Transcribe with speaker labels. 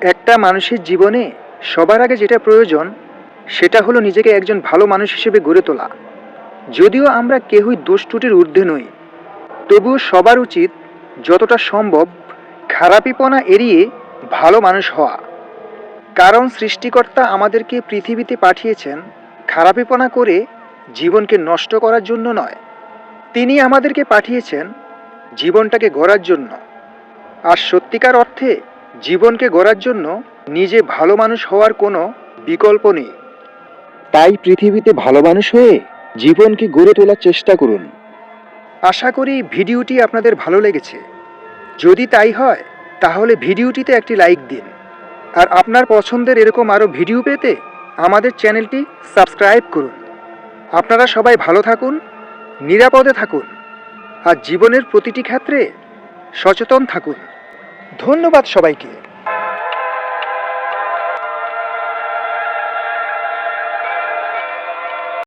Speaker 1: একটা মানুষের জীবনে সবার আগে যেটা প্রয়োজন, সেটা হলো নিজেকে একজন ভালো মানুষ হিসেবে গড়ে তোলা। যদিও আমরা কেউই দোষ ত্রুটির ঊর্ধ্বে নই, তবুও সবার উচিত যতটা সম্ভব খারাপিপনা এড়িয়ে ভালো মানুষ হওয়া। কারণ সৃষ্টিকর্তা আমাদেরকে পৃথিবীতে পাঠিয়েছেন খারাপিপনা করে জীবনকে নষ্ট করার জন্য নয়। তিনি আমাদেরকে পাঠিয়েছেন জীবনটাকে গড়ার জন্য। আর সত্যিকার অর্থে জীবনকে গড়ার জন্য নিজে ভালো মানুষ হওয়ার কোনো বিকল্প নেই। তাই পৃথিবীতে ভালো মানুষ হয়ে জীবনকে গড়ে তোলার চেষ্টা করুন। আশা করি ভিডিওটি আপনাদের ভালো লেগেছে। যদি তাই হয়, তাহলে ভিডিওটিতে একটি লাইক দিন। আর আপনার পছন্দের এরকম আরও ভিডিও পেতে আমাদের চ্যানেলটি সাবস্ক্রাইব করুন। আপনারা সবাই ভালো থাকুন, নিরাপদে থাকুন, আর জীবনের প্রতিটি ক্ষেত্রে সচেতন থাকুন। ধন্যবাদ সবাইকে।